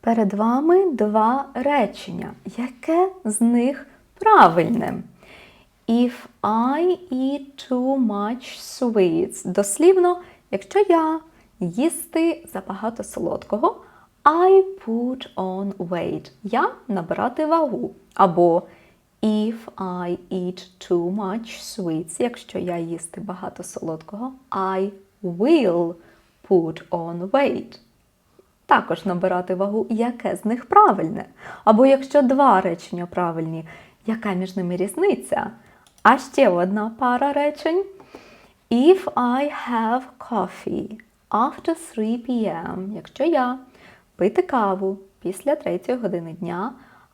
Перед вами два речення. Яке з них правильне? If I eat too much sweets. Дослівно, якщо я їсти забагато солодкого, I put on weight. Я набирати вагу. Або If I eat too much sweets, якщо я їсти багато солодкого, I will put on weight. Також набирати вагу, яке з них правильне. Або якщо два речення правильні, яка між ними різниця? А ще одна пара речень. If I have coffee after 3 p.m., якщо я пити каву після 3 години дня,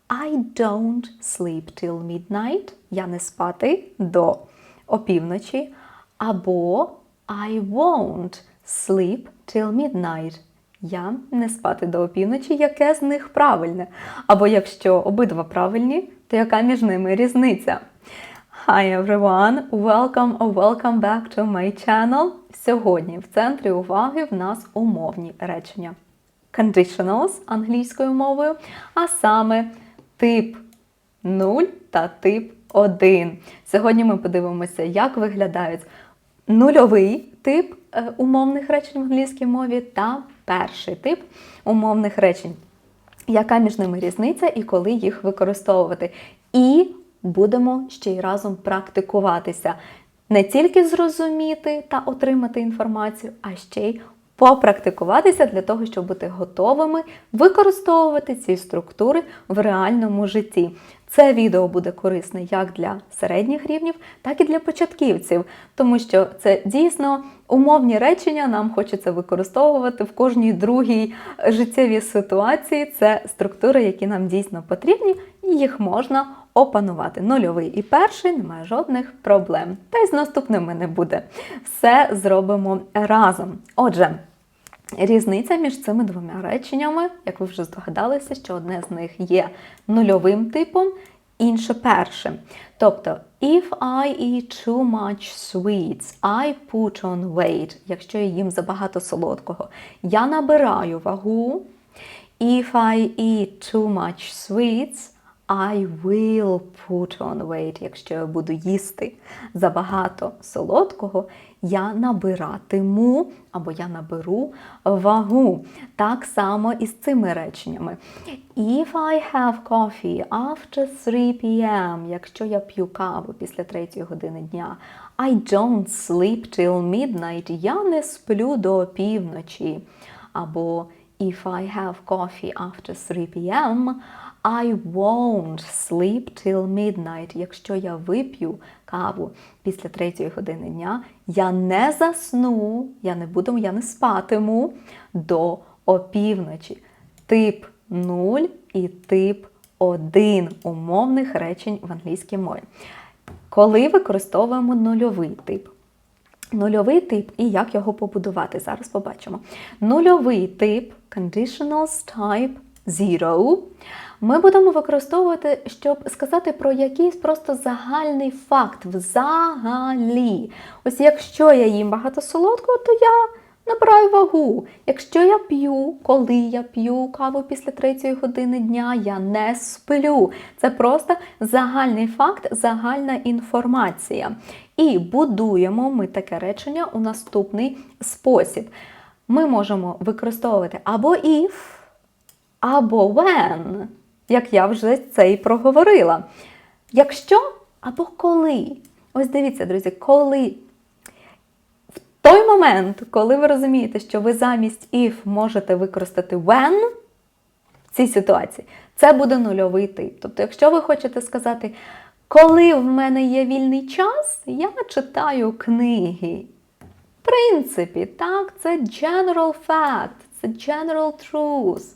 I don't sleep till midnight, я не спати до опівночі, або I won't sleep till midnight. Я не спати до опівночі, яке з них правильне. Або якщо обидва правильні, то яка між ними різниця? Hi everyone! Welcome or welcome back to my channel. Сьогодні в центрі уваги в нас умовні речення. Conditionals англійською мовою, а саме тип 0 та тип 1. Сьогодні ми подивимося, як виглядають нульовий тип е, умовних речень в англійській мові та перший тип умовних речень. Яка між ними різниця і коли їх використовувати? І будемо ще й разом практикуватися. Не тільки зрозуміти та отримати інформацію, а ще й попрактикуватися для того, щоб бути готовими використовувати ці структури в реальному житті. Це відео буде корисне як для середніх рівнів, так і для початківців, тому що це дійсно умовні речення нам хочеться використовувати в кожній другій життєвій ситуації. Це структури, які нам дійсно потрібні, і їх можна опанувати. Нульовий і перший немає жодних проблем. Та й з наступними не буде. Все зробимо разом. Отже. Різниця між цими двома реченнями, як ви вже здогадалися, що одне з них є нульовим типом, інше першим. Тобто, if I eat too much sweets, I put on weight. Якщо я їм забагато солодкого, я набираю вагу. If I eat too much sweets, I will put on weight. Якщо я буду їсти забагато солодкого, я набиратиму або я наберу вагу. Так само і з цими реченнями. If I have coffee after 3 p.m., якщо я п'ю каву після 3 години дня, I don't sleep till midnight, я не сплю до опівночі. Або If I have coffee after 3 p.m., I won't sleep till midnight. Якщо я вип'ю каву після третьої години дня, я не засну, я не буду, я не спатиму до опівночі. Тип 0 і тип 1 умовних речень в англійській мові. Коли використовуємо нульовий тип. Нульовий тип і як його побудувати. Зараз побачимо. Нульовий тип conditionals type 0 ми будемо використовувати, щоб сказати про якийсь просто загальний факт. Взагалі. Ось якщо я їм багато солодкого, то я набираю вагу. Якщо я п'ю, коли я п'ю каву після третьої години дня, я не сплю. Це просто загальний факт, загальна інформація. І будуємо ми таке речення у наступний спосіб. Ми можемо використовувати або if, або when, як я вже це і проговорила. Якщо або коли. Ось дивіться, друзі, коли в той момент, коли ви розумієте, що ви замість if можете використати when в цій ситуації, це буде нульовий тип. Тобто, якщо ви хочете сказати, коли в мене є вільний час, я читаю книги. В принципі, так, це general fact, це general truth.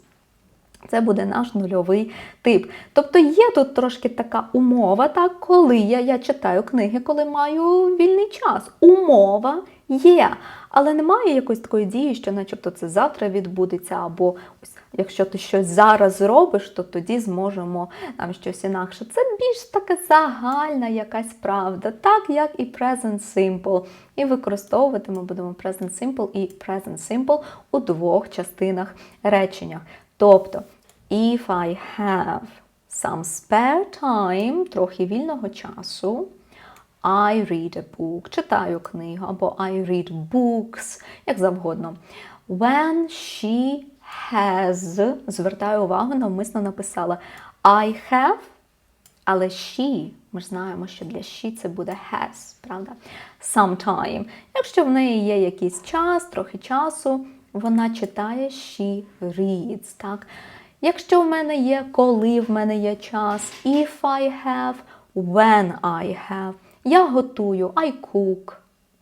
Це буде наш нульовий тип. Тобто є тут трошки така умова, так, коли я, я читаю книги, коли маю вільний час. Умова є. Але немає якоїсь такої дії, що начебто це завтра відбудеться, або ось, якщо ти щось зараз зробиш, то тоді зможемо там щось інакше. Це більш така загальна якась правда, так як і present simple. І використовувати ми будемо present simple і present simple у двох частинах речення. Тобто If I have some spare time, трохи вільного часу, I read a book, читаю книгу, або I read books, як завгодно. When she has, звертаю увагу, навмисно написала I have, але she, ми ж знаємо, що для she це буде has, правда? Sometime. Якщо в неї є якийсь час, трохи часу, вона читає she reads, так? Якщо в мене є, коли в мене є час, if I have, when I have. Я готую, I cook,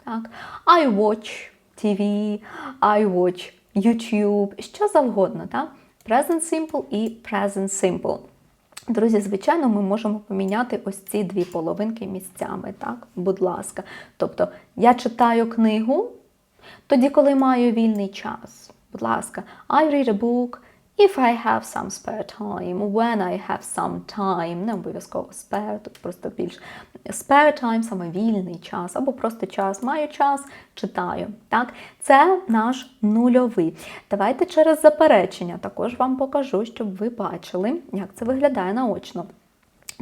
так? I watch TV, I watch YouTube, що завгодно, так? Present simple і present simple. Друзі, звичайно, ми можемо поміняти ось ці дві половинки місцями, так? Будь ласка. Тобто, я читаю книгу тоді, коли маю вільний час. Будь ласка, I read a book if I have some spare time, when I have some time, не обов'язково spare, тут просто більш spare time, саме вільний час, або просто час, маю час, читаю. Так? Це наш нульовий. Давайте через заперечення також вам покажу, щоб ви бачили, як це виглядає наочно.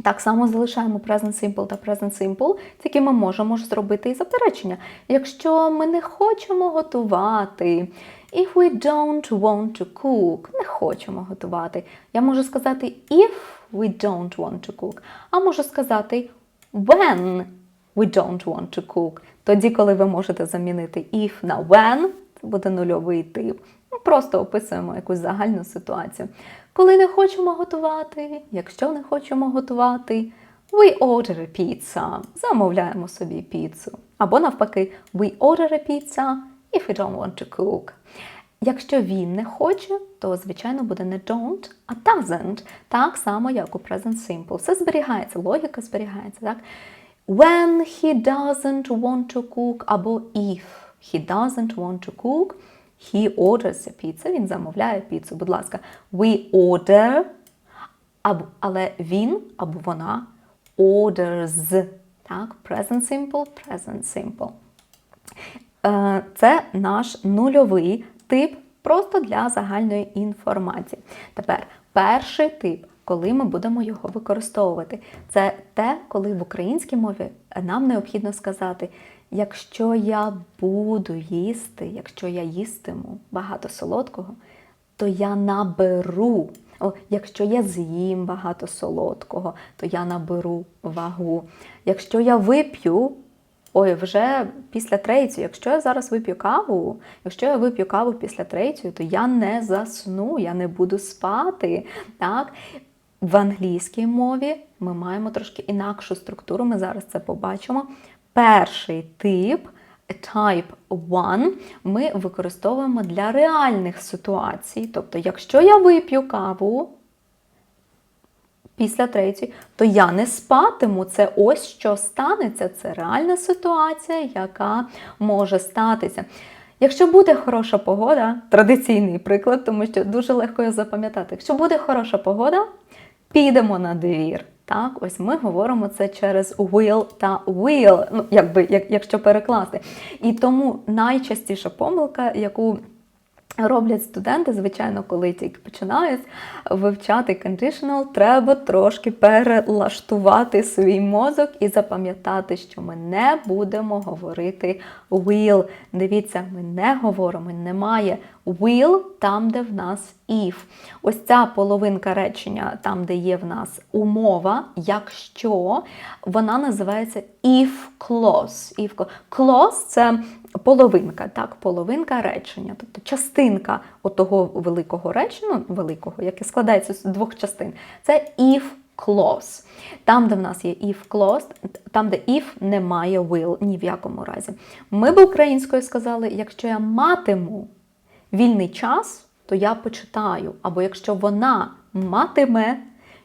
Так само залишаємо present simple та present simple, тільки ми можемо зробити і заперечення. Якщо ми не хочемо готувати, if we don't want to cook, не хочемо готувати. Я можу сказати if we don't want to cook, а можу сказати when we don't want to cook. Тоді, коли ви можете замінити if на when, це буде нульовий тип. Ми просто описуємо якусь загальну ситуацію. Коли не хочемо готувати, якщо не хочемо готувати, we order a pizza, замовляємо собі піцу. Або навпаки, we order a pizza if we don't want to cook. Якщо він не хоче, то звичайно буде не don't, а doesn't. Так само, як у present simple. Все зберігається, логіка зберігається. так? When he doesn't want to cook, або if he doesn't want to cook, he orders a pizza, він замовляє піцу. Будь ласка, we order, але він або вона orders. Так, present simple, present simple. Е, Це наш нульовий тип просто для загальної інформації. Тепер перший тип, коли ми будемо його використовувати, це те, коли в українській мові нам необхідно сказати, якщо я буду їсти, якщо я їстиму багато солодкого, то я наберу. О, якщо я з'їм багато солодкого, то я наберу вагу. Якщо я вип'ю, ой, вже після третьої, якщо я зараз вип'ю каву, якщо я вип'ю каву після третьої, то я не засну, я не буду спати. Так? В англійській мові ми маємо трошки інакшу структуру, ми зараз це побачимо. Перший тип type 1 ми використовуємо для реальних ситуацій. Тобто, якщо я вип'ю каву після третьої, то я не спатиму. Це ось що станеться. Це реальна ситуація, яка може статися. Якщо буде хороша погода, традиційний приклад, тому що дуже легко його запам'ятати. Якщо буде хороша погода, підемо на двір. Так, ось ми говоримо це через will та will, ну, якби, як, якщо перекласти. І тому найчастіша помилка, яку роблять студенти, звичайно, коли тільки починають вивчати conditional, треба трошки перелаштувати свій мозок і запам'ятати, що ми не будемо говорити will. Дивіться, ми не говоримо, немає will там, де в нас if. Ось ця половинка речення, там, де є в нас умова, якщо, вона називається if clause. If clause. Clause – це половинка, так, половинка речення, тобто частинка отого великого речення, ну, великого, яке складається з двох частин. Це if clause. Там, де в нас є if clause, там, де if немає will ні в якому разі. Ми б українською сказали, якщо я матиму вільний час, то я почитаю. Або якщо вона матиме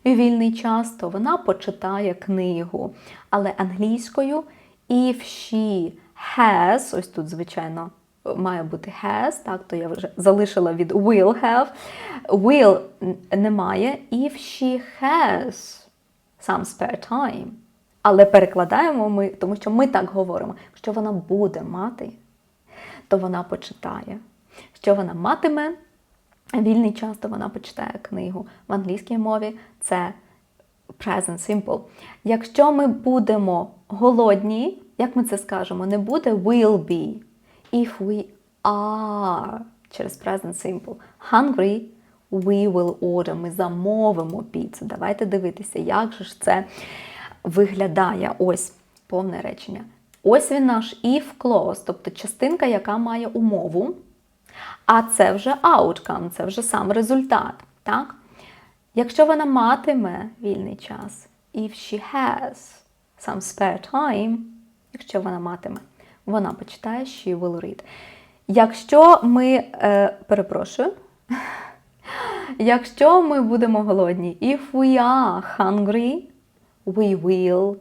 вільний час, то вона почитає книгу. Але англійською if she has, ось тут, звичайно, має бути has, так, то я вже залишила від will have. Will немає if she has some spare time. Але перекладаємо ми, тому що ми так говоримо, що вона буде мати, то вона почитає. Що вона матиме, вільний час, то вона почитає книгу. В англійській мові це present simple. Якщо ми будемо голодні, як ми це скажемо, не буде will be. If we are через present simple hungry, we will order. Ми замовимо піцу. Давайте дивитися, як же ж це виглядає. Ось повне речення. Ось він наш if clause, тобто частинка, яка має умову. А це вже outcome, це вже сам результат. Так? Якщо вона матиме вільний час, if she has some spare time, якщо вона матиме, вона почитає she will read. Якщо ми, е, перепрошую, якщо ми будемо голодні, if we are hungry, we will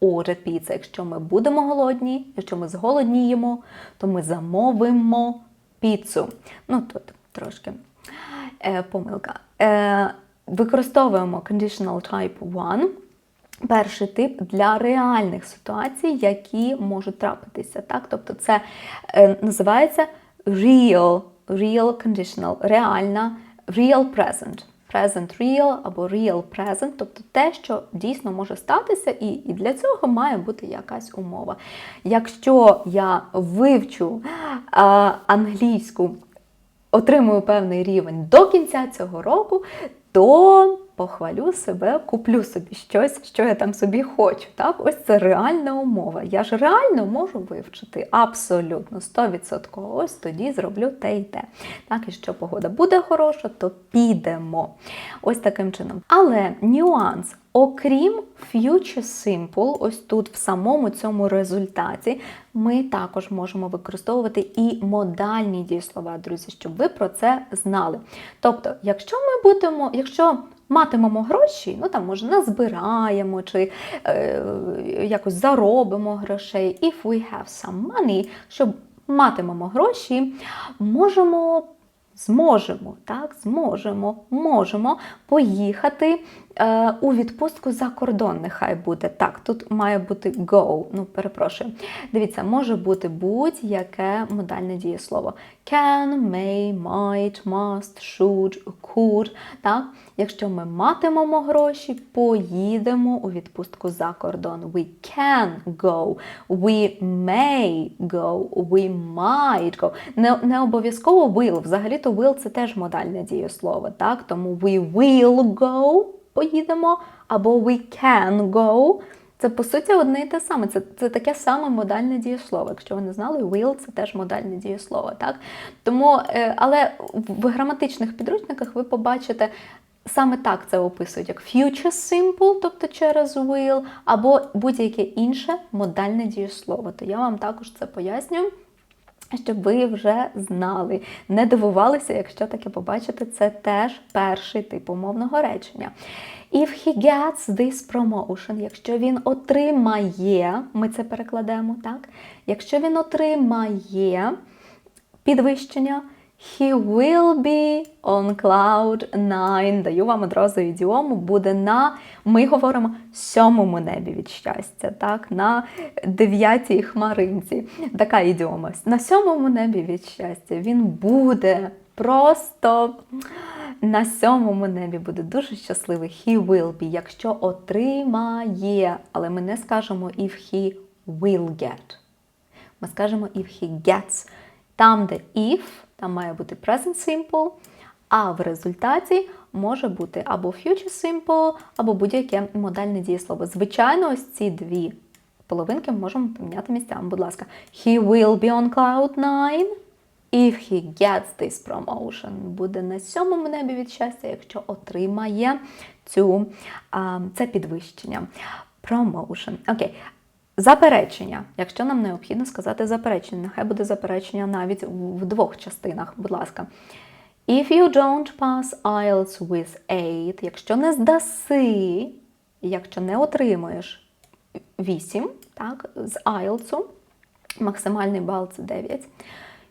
order pizza. Якщо ми будемо голодні, якщо ми зголодніємо, то ми замовимо піцу. Ну, тут трошки е, помилка. Е, використовуємо conditional type 1. Перший тип для реальних ситуацій, які можуть трапитися. Так? Тобто це е, називається real, real conditional, реальна, real present. Present real або real present, тобто те, що дійсно може статися, і, і для цього має бути якась умова. Якщо я вивчу а, англійську, отримую певний рівень до кінця цього року, то похвалю себе, куплю собі щось, що я там собі хочу. Так? Ось це реальна умова. Я ж реально можу вивчити абсолютно 100%. Ось тоді зроблю те і те. Так, і що погода буде хороша, то підемо. Ось таким чином. Але нюанс. Окрім future simple, ось тут в самому цьому результаті, ми також можемо використовувати і модальні дієслова, друзі, щоб ви про це знали. Тобто, якщо ми будемо, якщо матимемо гроші, ну там може назбираємо чи е, якось заробимо грошей, if we have some money, щоб матимемо гроші, можемо. Зможемо, так, зможемо, можемо поїхати у відпустку за кордон. Нехай буде. Так, тут має бути go. Ну, перепрошую. Дивіться, може бути будь-яке модальне дієслово. Can, may, might, must, should, could. Так? Якщо ми матимемо гроші, поїдемо у відпустку за кордон. We can go, we may go, we might go. Не, не обов'язково will. Взагалі-то will це теж модальне дієслово. Так? Тому we will go, поїдемо, або we can go. Це, по суті, одне і те саме. Це це таке саме модальне дієслово. Якщо ви не знали, will це теж модальне дієслово. Так? Тому, е, Але в граматичних підручниках ви побачите. Саме так це описують, як future simple, тобто через will, або будь-яке інше модальне дієслово. То я вам також це пояснюю, щоб ви вже знали. Не дивувалися, якщо таке побачите, це теж перший тип умовного речення. If he gets this promotion, якщо він отримає, ми це перекладемо, так? Якщо він отримає підвищення, he will be on cloud 9. Даю вам одразу ідіому, буде на, ми говоримо, сьомому небі від щастя, так? на дев'ятій хмаринці. Така ідіома. На сьомому небі від щастя він буде просто на сьомому небі буде дуже щасливий. He will be, якщо отримає. Але ми не скажемо if he will get. Ми скажемо if he gets. Там, де if, там має бути present simple, а в результаті може бути або future simple, або будь-яке модальне дієслово. Звичайно, ось ці дві половинки можемо поміняти місцями. Будь ласка, he will be on cloud 9. If he gets this promotion, буде на сьомому небі від щастя, якщо отримає цю, це підвищення. Promotion. Окей. Заперечення. Якщо нам необхідно сказати заперечення, нехай буде заперечення навіть в двох частинах, будь ласка. If you don't pass IELTS with 8, якщо не здаси, якщо не отримуєш 8, так, з IELTS, максимальний бал це 9.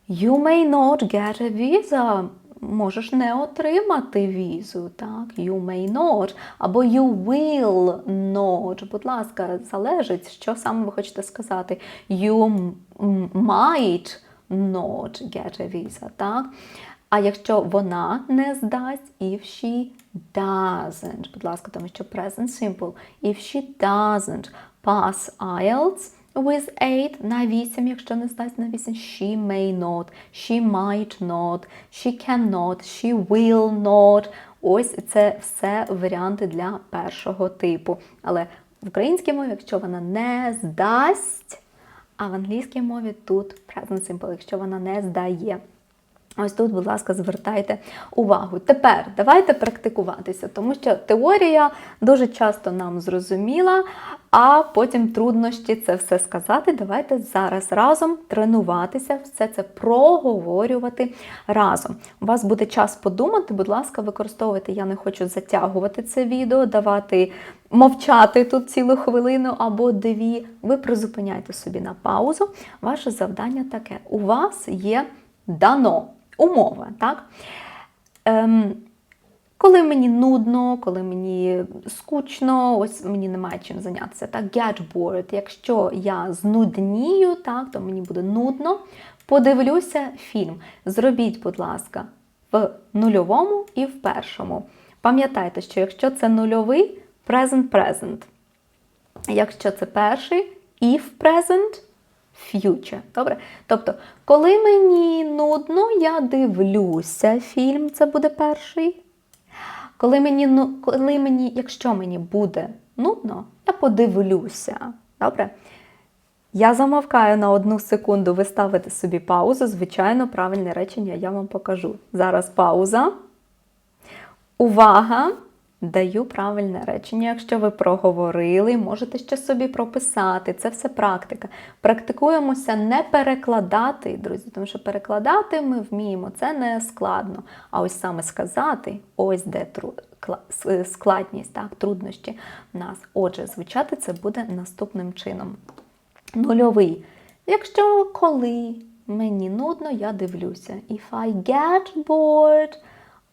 You may not get a visa. Можеш не отримати візу, так? You may not. Або you will not. Будь ласка, залежить, що саме ви хочете сказати. You might not get a visa, так? А якщо вона не здасть, if she doesn't, будь ласка, тому що present simple. If she doesn't pass IELTS with 8 на 8, якщо не здасть на 8, she may not, she might not, she cannot, she will not. Ось це все варіанти для першого типу. Але в українській мові, якщо вона не здасть, а в англійській мові тут present simple, якщо вона не здає. Ось тут, будь ласка, звертайте увагу. Тепер давайте практикуватися, тому що теорія дуже часто нам зрозуміла, а потім труднощі це все сказати. Давайте зараз разом тренуватися, все це проговорювати разом. У вас буде час подумати, будь ласка, використовуйте. Я не хочу затягувати це відео, давати мовчати тут цілу хвилину або дві. Ви призупиняйте собі на паузу. Ваше завдання таке: у вас є дано умова, так? Ем, коли мені нудно, коли мені скучно, ось мені немає чим зайнятися. Так, get bored. Якщо я знуднію, так, то мені буде нудно. Подивлюся фільм. Зробіть, будь ласка, в нульовому і в першому. Пам'ятайте, що якщо це нульовий, present present. Якщо це перший, if present, future. Добре? Тобто, коли мені нудно, я дивлюся фільм, це буде перший. Коли мені, ну, коли мені, якщо мені буде нудно, я подивлюся. Добре? Я замовкаю на одну секунду, ви ставите собі паузу. Звичайно, правильне речення я вам покажу. Зараз пауза. Увага! Даю правильне речення. Якщо ви проговорили, можете ще собі прописати. Це все практика. Практикуємося не перекладати, друзі, тому що перекладати ми вміємо, це не складно. А ось саме сказати, ось де складність, так, труднощі в нас. Отже, звучати це буде наступним чином. Нульовий. Якщо коли мені нудно, я дивлюся. If I get bored,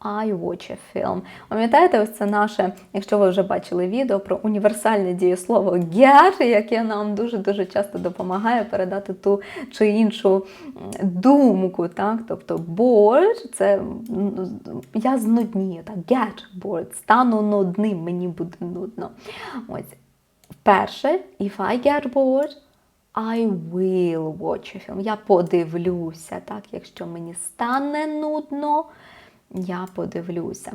I watch a film. Пам'ятаєте, ось це наше, якщо ви вже бачили відео про універсальне дієслово get, яке нам дуже-дуже часто допомагає передати ту чи іншу думку. Так? Тобто bored – це я знуднію, так? get bored, стану нудним, мені буде нудно. Ось. Перше, if I get bored, I will watch a film. Я подивлюся, так, якщо мені стане нудно, я подивлюся.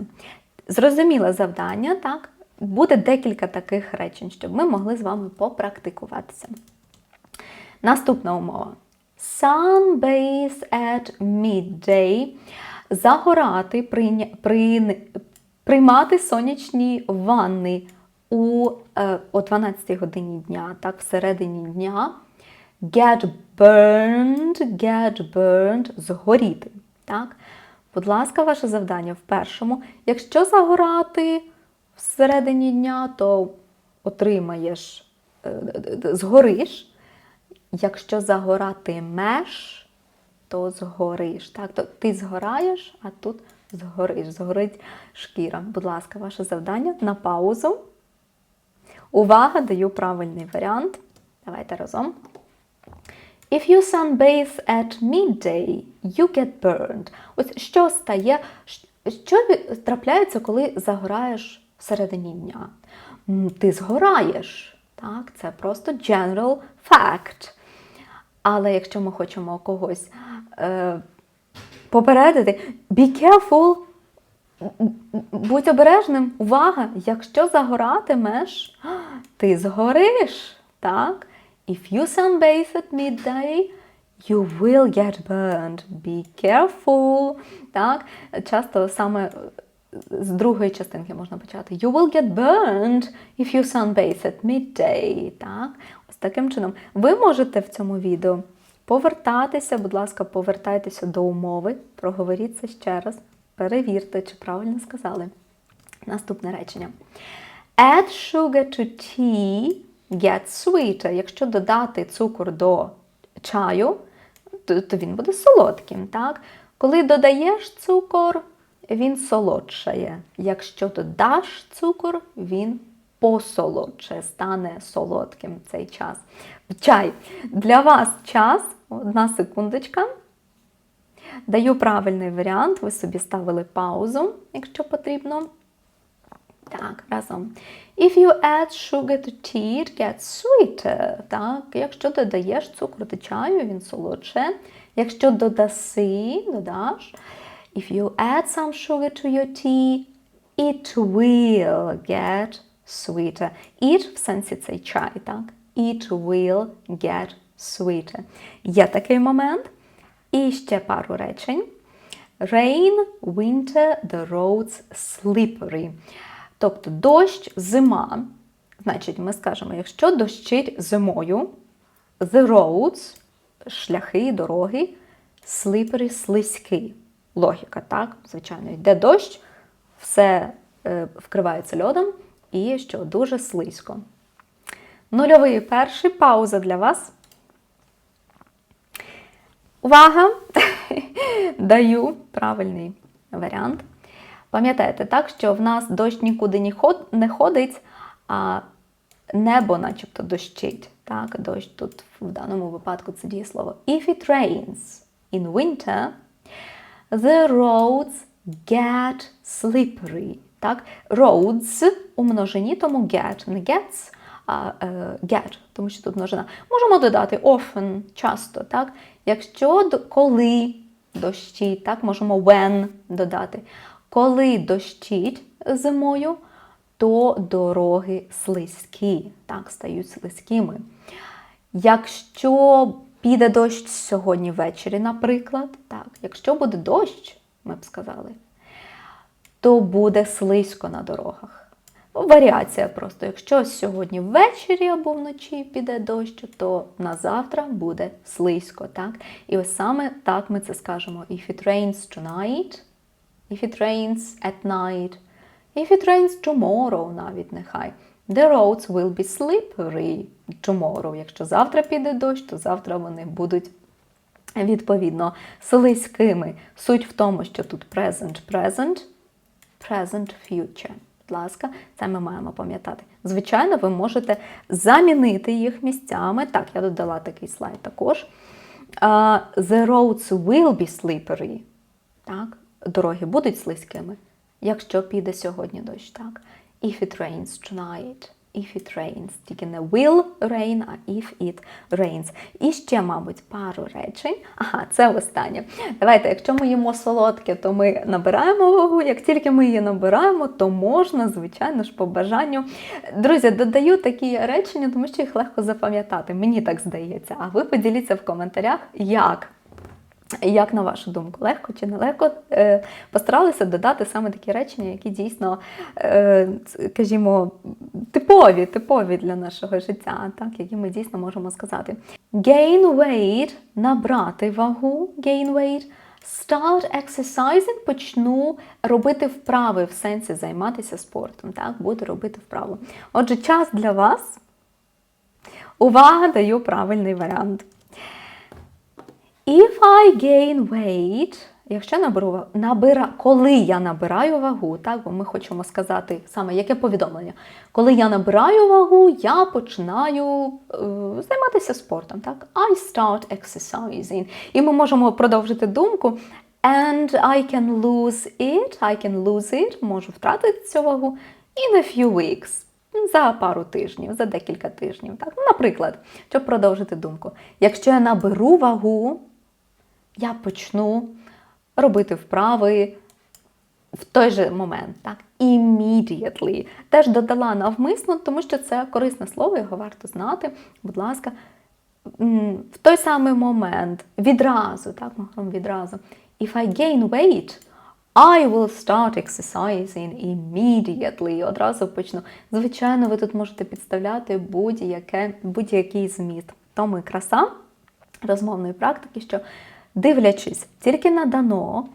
Зрозуміле завдання, так? Буде декілька таких речень, щоб ми могли з вами попрактикуватися. Наступна умова. Sunbathe at midday. Загорати, прийня, при, приймати сонячні ванни у, е, о 12 годині дня, так, всередині дня. Get burned, get burned, згоріти. Так? Будь ласка, ваше завдання в першому. Якщо загорати всередині дня, то отримаєш, е, д- д- згориш. Якщо загоратимеш, то згориш. Так? То ти згораєш, а тут згориш, згорить шкіра. Будь ласка, ваше завдання на паузу. Увага, даю правильний варіант. Давайте разом. If you sunbathe at midday, you get burned. Ось що стає, що трапляється, коли загораєш всередині дня? Ти згораєш. Так, це просто general fact. Але якщо ми хочемо когось е, попередити, be careful, будь обережним, увага, якщо загоратимеш, ти згориш. Так? If you sunbathe at midday, you will get burned. Be careful. Так? Часто саме з другої частинки можна почати. You will get burned if you sunbathe at midday. Так? Ось таким чином. Ви можете в цьому відео повертатися, будь ласка, повертайтеся до умови, проговоріть це ще раз, перевірте, чи правильно сказали. Наступне речення. Add sugar to tea gets sweeter. Якщо додати цукор до чаю, то, то він буде солодким. Так? Коли додаєш цукор, він солодшає. Якщо додаш цукор, він посолодшає, стане солодким цей час. Чай. Для вас час, одна секундочка. Даю правильний варіант, ви собі ставили паузу, якщо потрібно. Так, разом. If you add sugar to tea, it gets sweeter. Так, якщо додаєш цукру до чаю, він солодше. Якщо додаси, додаш. If you add some sugar to your tea, it will get sweeter. It в сенсі цей чай, так? It will get sweeter. Є такий момент. І ще пару речень. Rain, winter, the roads slippery. Тобто дощ, зима. Значить, ми скажемо, якщо дощить зимою, the roads, шляхи, дороги, slippery, слизькі. Логіка, так? Звичайно, йде дощ, все е, вкривається льодом і що дуже слизько. Нульовий перший пауза для вас. Увага! Даю правильний варіант. Пам'ятаєте, так, що в нас дощ нікуди не ходить, а небо начебто дощить. Так, дощ тут в даному випадку це дієслово. If it rains in winter, the roads get slippery. Так? Roads у множині, тому get, не gets, а е, get, тому що тут множина. Можемо додати often, часто. Так? Якщо коли дощить, так, можемо when додати. Коли дощить зимою, то дороги слизькі, так, стають слизькими. Якщо піде дощ сьогодні ввечері, наприклад, так, якщо буде дощ, ми б сказали, то буде слизько на дорогах. Варіація просто. Якщо сьогодні ввечері або вночі піде дощ, то на завтра буде слизько. Так? І ось саме так ми це скажемо. If it rains tonight, if it rains at night, if it rains tomorrow, навіть нехай. The roads will be slippery tomorrow. Якщо завтра піде дощ, то завтра вони будуть відповідно слизькими. Суть в тому, що тут present, present, present, future. Будь ласка, це ми маємо пам'ятати. Звичайно, ви можете замінити їх місцями. Так, я додала такий слайд також. Uh, the roads will be slippery. Так, дороги будуть слизькими, якщо піде сьогодні дощ. Так? If it rains tonight. If it rains. Тільки не will rain, а if it rains. І ще, мабуть, пару речень. Ага, це останнє. Давайте, якщо ми їмо солодке, то ми набираємо вагу. Як тільки ми її набираємо, то можна, звичайно ж, по бажанню. Друзі, додаю такі речення, тому що їх легко запам'ятати. Мені так здається. А ви поділіться в коментарях, як. Як на вашу думку, легко чи нелегко е, постаралися додати саме такі речення, які дійсно, е, скажімо, типові, типові для нашого життя, так, які ми дійсно можемо сказати. Gain weight – набрати вагу, gain weight, start exercising – почну робити вправи в сенсі займатися спортом, так, буду робити вправу. Отже, час для вас. Увага, даю правильний варіант. If I gain weight, якщо наберу, набира, коли я набираю вагу, так, бо ми хочемо сказати саме яке повідомлення. Коли я набираю вагу, я починаю е, займатися спортом. Так? I start exercising. І ми можемо продовжити думку. And I can lose it, I can lose it, можу втратити цю вагу in a few weeks. За пару тижнів, за декілька тижнів. Так? Ну, Наприклад, щоб продовжити думку. Якщо я наберу вагу, я почну робити вправи в той же момент, так? Immediately. Теж додала навмисно, тому що це корисне слово, його варто знати. Будь ласка, в той самий момент, відразу, так, відразу. If I gain weight, I will start exercising immediately. Одразу почну. Звичайно, ви тут можете підставляти будь-який зміст. Тому і краса розмовної практики, що дивлячись тільки на дано,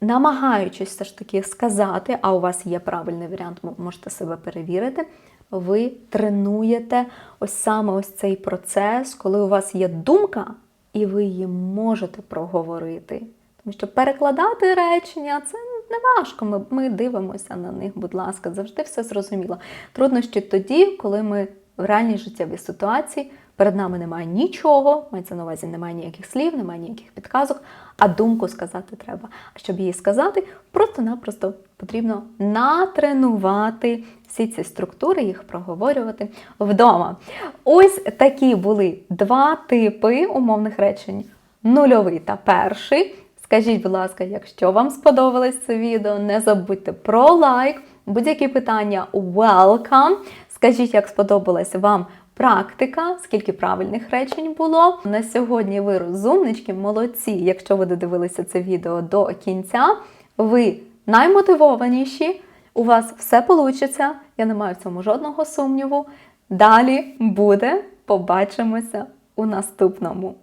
намагаючись все ж таки сказати, а у вас є правильний варіант, можете себе перевірити. Ви тренуєте ось саме ось цей процес, коли у вас є думка, і ви її можете проговорити. Тому що перекладати речення це не важко. Ми, ми дивимося на них, будь ласка, завжди все зрозуміло. Труднощі тоді, коли ми в реальній життєвій ситуації перед нами немає нічого, мається на увазі, немає ніяких слів, немає ніяких підказок, а думку сказати треба. А щоб її сказати, просто-напросто потрібно натренувати всі ці структури, їх проговорювати вдома. Ось такі були два типи умовних речень: нульовий та перший. Скажіть, будь ласка, якщо вам сподобалось це відео, не забудьте про лайк, будь-які питання welcome. Скажіть, як сподобалась вам практика, скільки правильних речень було. На сьогодні ви розумнички, молодці. Якщо ви додивилися це відео до кінця, ви наймотивованіші, у вас все вийде, я не маю в цьому жодного сумніву. Далі буде, побачимося у наступному.